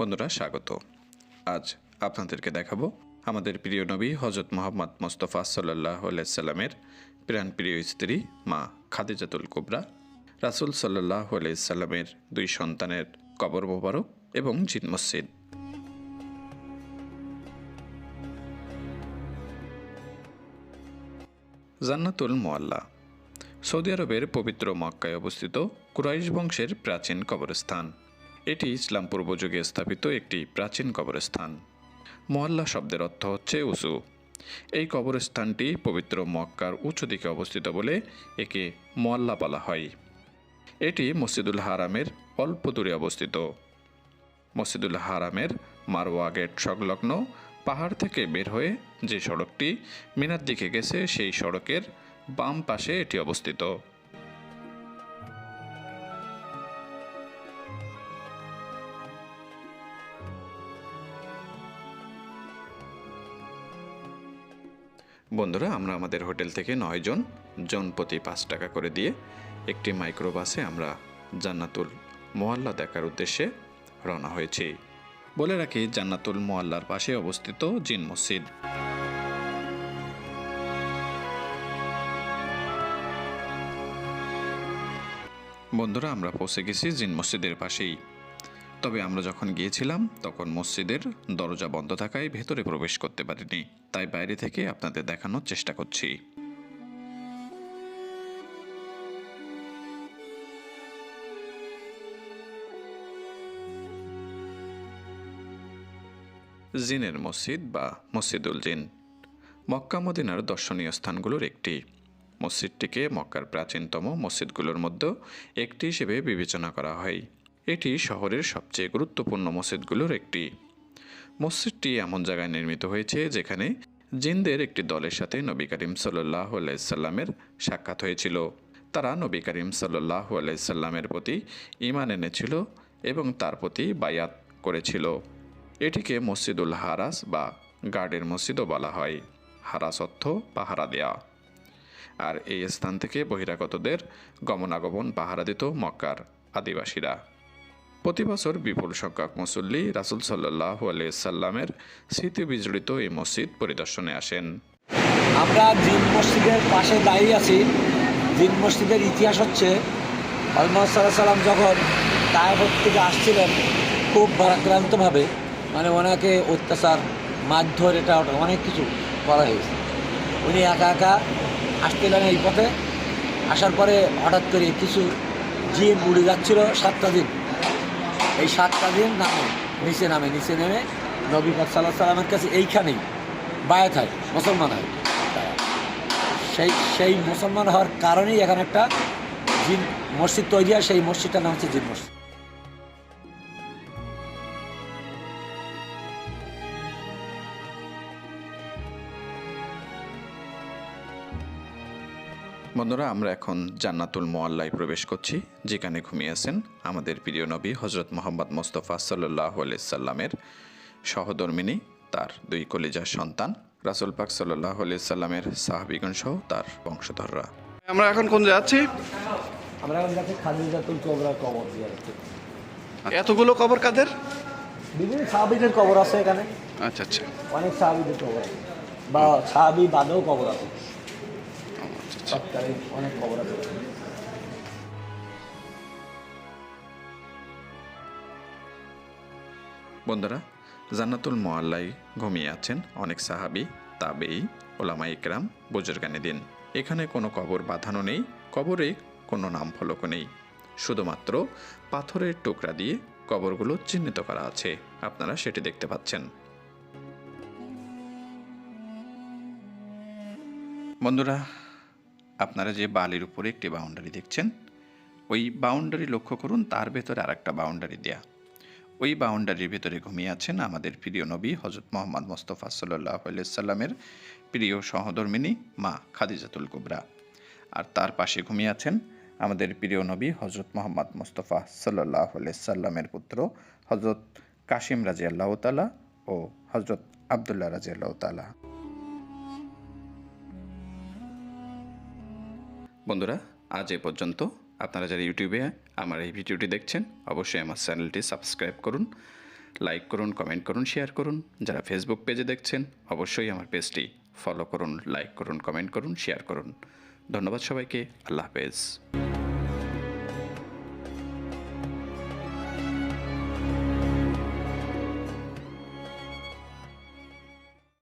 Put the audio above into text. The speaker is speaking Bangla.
বন্ধুরা, স্বাগত। আজ আপনাদেরকে দেখাবো আমাদের প্রিয় নবী হজরত মোহাম্মদ মোস্তফা সাল্লাহ প্রাণ প্রিয় স্ত্রী মা খাদিজাতুল কুবরা। রাসুল সাল্লাহ সাল্লামের দুই সন্তানের কবর মোবারক এবং জিদ মসজিদ। জান্নাতুল মোয়াল্লা সৌদি আরবের পবিত্র মক্কায় অবস্থিত কুরাইশ বংশের প্রাচীন কবরস্থান। এটি ইসলাম পূর্ব যুগে স্থাপিত একটি প্রাচীন কবরস্থান। মহল্লা শব্দের অর্থ হচ্ছে উঁচু। এই কবরস্থানটি পবিত্র মক্কার উঁচু দিকে অবস্থিত বলে একে মোয়াল্লা বলা হয়। এটি মসজিদুল হারামের অল্প দূরে অবস্থিত। মসজিদুল হারামের মারোয়া গেট সংলগ্ন পাহাড় থেকে বের হয়ে যে সড়কটি মিনার দিকে গেছে সেই সড়কের বাম পাশে এটি অবস্থিত। বন্ধুরা, আমরা আমাদের হোটেল থেকে নয়জন জন প্রতি পাঁচ টাকা করে দিয়ে একটি মাইক্রোবাসে আমরা জান্নাতুল মোয়াল্লা দেখার উদ্দেশ্যে রওনা হয়েছি। বলে রাখি, জান্নাতুল মোয়াল্লার পাশে অবস্থিত জিন মসজিদ। বন্ধুরা, আমরা পৌঁছে গেছি জিন মসজিদের পাশেই। তবে আমরা যখন গিয়েছিলাম, তখন মসজিদের দরজা বন্ধ থাকায় ভেতরে প্রবেশ করতে পারিনি। তাই বাইরে থেকে আপনাদের দেখানোর চেষ্টা করছি। জিনের মসজিদ বা মসজিদুল জিন। মক্কা মদিনার দর্শনীয় স্থানগুলোর একটি। মসজিদটিকে মক্কার প্রাচীনতম মসজিদগুলোর মধ্যে একটি হিসেবে বিবেচনা করা হয়। এটি শহরের সবচেয়ে গুরুত্বপূর্ণ মসজিদগুলোর একটি। মসজিদটি এমন জায়গায় নির্মিত হয়েছে যেখানে জিনদের একটি দলের সাথে নবী করিম সাল্লাহ আলাইসাল্লামের সাক্ষাৎ হয়েছিল। তারা নবী করিম সাল্লাহ আলাইসাল্লামের প্রতি ইমান এনেছিল এবং তার প্রতি বায়াত করেছিল। এটিকে মসজিদুল হারাস বা গার্ডের মসজিদও বলা হয়। হারাস অর্থ পাহারা দেয়া। আর এই স্থান থেকে বহিরাগতদের গমনাগমন পাহারা দিত মক্কার আদিবাসীরা। প্রতি বছর বিপুল সংখ্যক মুসল্লি রাসুল সাল্লাহ সাল্লামের স্মৃতি বিজড়িত এই মসজিদ পরিদর্শনে আসেন। আমরা জিন মসজিদের পাশে দাঁড়িয়ে আছি। জিন মসজিদের ইতিহাস হচ্ছে সাল্লাম যখন তায়ফত থেকে আসছিলেন, খুব ভারাক্রান্তভাবে মানে ওনাকে অত্যাচার, মারধর, এটা ওটা অনেক কিছু করা হয়েছে। উনি একা একা আসছিলেন এই পথে। আসার পরে হঠাৎ করে কিছু জিন উড়ে যাচ্ছিল সাতটা দিন এই সাতটা দিন নামে, নিচে নামে, নিচে নেমে নবী পাক সাল্লাহ সাল্লামের কাছে এইখানেই বায়াত হয়, মুসলমান হয়। সেই সেই মুসলমান হওয়ার কারণেই এখানে একটা জিন মসজিদ তৈরি হয়, সেই মসজিদটার নাম হচ্ছে জিন মসজিদ। বন্ধুরা আমরা এখন জান্নাতুল মোয়াল্লায় প্রবেশ করছি যেখানে ঘুমিয়েছেন আমাদের প্রিয় নবী হজরত মোহাম্মদ মোস্তফা সাল্লাহ সাল্লামের সহধর্মিনী তার দুই কলিজার সন্তান রাসুল পাক সাল্লাহ সাল্লামের সাহাবিগণ সহ তার বংশধররা। আমরা এখন কোন যাচ্ছি? আমরা এখন যাচ্ছি খাদিজাতুল কবরা কবর দিয়ে এতগুলো কবর কাদের? বিভিন্ন সাহাবিদের কবর আছে এখানে। আচ্ছা আচ্ছা। অনেক সাহাবিদের কবর আছে। বা সাহাবি বাদেও কবর আছে। বন্ধুরা, জান্নাতুল মোয়াল্লাই ঘুমিয়ে আছেন অনেক সাহাবি, তাবেই, ওলামা ইকরাম বুজুর্গানি দিন। এখানে কোনো কবর বাঁধানো নেই, কবরে কোনো নাম ফলকও নেই। শুধুমাত্র পাথরের টুকরা দিয়ে কবরগুলো চিহ্নিত করা আছে। আপনারা সেটি দেখতে পাচ্ছেন। বন্ধুরা আপনারা যে বালির উপরে একটি বাউন্ডারি দেখছেন, ওই বাউন্ডারি লক্ষ্য করুন, তার ভেতরে আরেকটা বাউন্ডারি দেয়া। ওই বাউন্ডারির ভেতরে ঘুমিয়ে আছেন আমাদের প্রিয় নবী হজরত মোহাম্মদ মোস্তফা সাল্লাহ সাল্লামের প্রিয় সহধর্মিনী মা খাদিজাতুল কুবরা। আর তার পাশে ঘুমিয়ে আছেন আমাদের প্রিয় নবী হজরত মোহাম্মদ মোস্তফা সাল্লাহ সাল্লামের পুত্র হজরত কাশিম রাজি আল্লাহ তালা ও হজরত আবদুল্লাহ রাজি আল্লাহ তালা বন্ধুরা, আজ এ পর্যন্ত। আপনারা যারা ইউটিউবে আমার এই ভিডিওটি দেখছেন, অবশ্যই আমার চ্যানেলটি সাবস্ক্রাইব করুন, লাইক করুন, কমেন্ট করুন, শেয়ার করুন। যারা ফেসবুক পেজে দেখছেন, অবশ্যই আমার পেজটি ফলো করুন লাইক করুন কমেন্ট করুন শেয়ার করুন। ধন্যবাদ সবাইকে, আল্লাহ হাফেজ।